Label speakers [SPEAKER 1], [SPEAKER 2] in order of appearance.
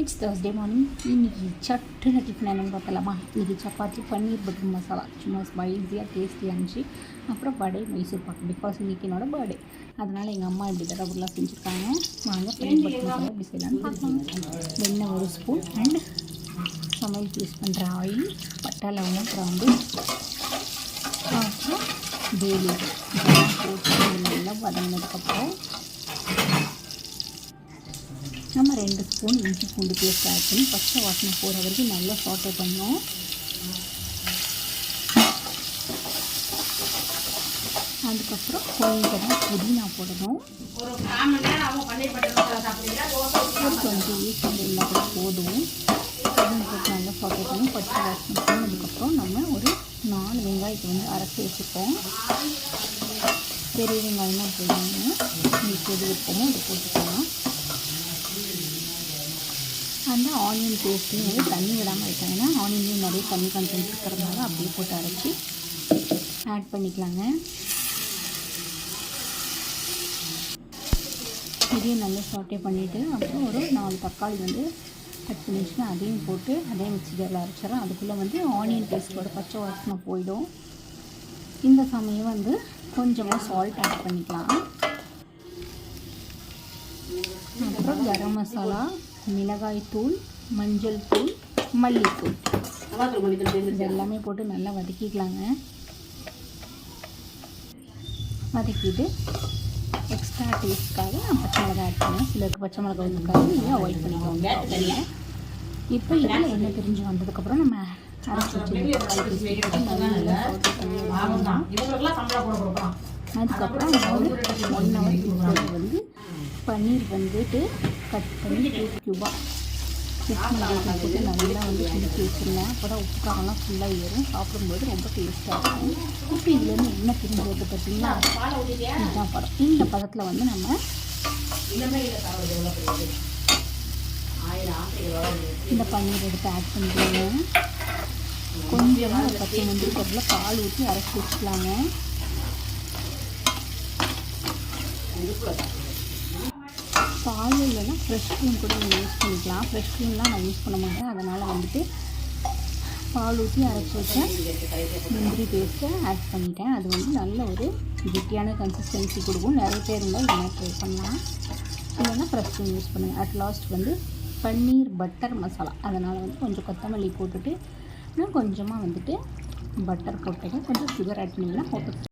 [SPEAKER 1] It's Thursday morning இன்றைக்கி சட்டுன்னு tiffin என்னென்னு பார்க்கலாமா இன்றைக்கி சப்பாத்தி பன்னீர் பட்டர் மசாலா சும்மா ஸ்பைஸியாக டேஸ்டியாக இருந்துச்சு அப்புறம் படை மைசூர் பாக்கு. பிகாஸ் இன்றைக்கி என்னோடய பர்த்டே அதனால் எங்கள் அம்மா இப்படி தடவுலாம் செஞ்சுருக்காங்க. வாங்க பன்னீர் பட்டர் மசாலா இப்படி செய்யலாம்னு பார்க்கலாம். வெண்ணெய் ஒரு ஸ்பூன் அண்ட் சமையல் யூஸ் பண்ணுற ஆயில் பட்டா லவங்கம் கிராம்பு. அப்புறம் வேலி. இதெல்லாம் போட்டு நல்லா வதங்கினதுக்கப்புறம் நம்ம ரெண்டு ஸ்பூன் இஞ்சி பூண்டு பேஸ்ட் ஆட் பண்ணி பச்சை வாசனை போகிற வரைக்கும் நல்லா சாட்டை பண்ணோம் அதுக்கப்புறம் கொஞ்சமாக புதினா போடணும்.
[SPEAKER 2] ஒரு
[SPEAKER 1] கொஞ்சம் ஈஸ்ட் இருந்தால் கூட போதும். போட்டு நல்லா சாட்டை பண்ணி பச்சை வாசனை போனதுக்கப்புறம் நம்ம ஒரு நாலு வெங்காயத்தை வந்து அரைச்சி வச்சுப்போம். பெரிய வெங்காயம் தான் போடுவாங்க உங்களுக்கு எது விருப்பமோ அது போட்டுக்கலாம். அந்த ஆனியன் பேஸ்ட்டையும் வந்து தண்ணி விடாமல் வைக்காங்கன்னா ஆனியன்லேயும் நிறைய தண்ணி கண்டென்ட் இருக்கிறதுனால அப்படியே போட்டு அரைச்சி ஆட் பண்ணிக்கலாங்க. இதையும் நல்லா சாட்டே பண்ணிவிட்டு அப்புறம் ஒரு நாலு தக்காளி வந்து கட் பண்ணி அதையும் போட்டு அதே மிக்ஸி ஜாரில் அதுக்குள்ளே வந்து ஆனியன் பேஸ்ட்டோட பச்சை வாசனை போயிடும். இந்த சமயம் வந்து கொஞ்சமாக சால்ட் ஆட் பண்ணிக்கலாம். அப்புறம் கரம் மசாலா மிளகாய் தூள் மஞ்சள் தூள் மல்லித்தூள். இது எல்லாமே போட்டு நல்லா வதக்கிக்கலாங்க. வதக்கிட்டு எக்ஸ்ட்ரா டேஸ்ட்காக நான் பச்சை மிளகாய் ஆட் பண்ணேன் சிலருக்கு பச்சை மிளகாய் இருக்காது நீங்கள் அவாய்ட் பண்ணிக்கோங்க இப்போ இதில் எண்ணெய் பிரிஞ்சு வந்ததுக்கப்புறம் நம்ம அதுக்கப்புறம் ஒன் ஹவர் வந்து பன்னீர் வந்துட்டு கட் பண்ணி க்யூப் க்யூபாக மிக்ஸ் நல்லா வந்து பிடிச்சி வச்சுருந்தேன் அப்போ தான் உப்பு ஃபுல்லாக ஏறும். சாப்பிடும்போது ரொம்ப டேஸ்ட்டாக இருக்கும். இப்போ இதுலேருந்து என்ன பிரிஞ்சு வருது இதுதான் படம் இந்த பதத்தில் வந்து நம்ம இந்த பன்னீர் எடுத்து ஆட் பண்ணிக்கோங்க கொஞ்சமாக ஒரு பத்து முந்திரி கருவில் பால் ஊற்றி அரைச்சி வச்சுக்கலாங்க. பால் இல்லைன்னா ஃப்ரெஷ் க்ரீம் கூட நீங்கள் யூஸ் பண்ணிக்கலாம். ஃப்ரெஷ் க்ரீம்லாம் நான் யூஸ் பண்ண மாட்டேன். அதனால் வந்துட்டு பால் ஊற்றி அரைச்சி வச்சேன். முந்திரி பேஸ்ட்டை ஆட் பண்ணிட்டேன். அது வந்து நல்ல ஒரு கெட்டியான கன்சிஸ்டன்சி கொடுக்கும். நிறைய பேர் இருந்தால் இந்த ட்ரை பண்ணலாம். இல்லைன்னா ஃப்ரெஷ் க்ரீம் யூஸ் பண்ணுங்கள் அட் லாஸ்ட் வந்து பன்னீர் பட்டர் மசாலா அதனால் வந்து கொஞ்சம் கொத்தமல்லி போட்டுட்டு நான் கொஞ்சமாக வந்துட்டு பட்டர் போட்டுங்க கொஞ்சம் சுகர் ஆட் பண்ணிங்கன்னா போட்டு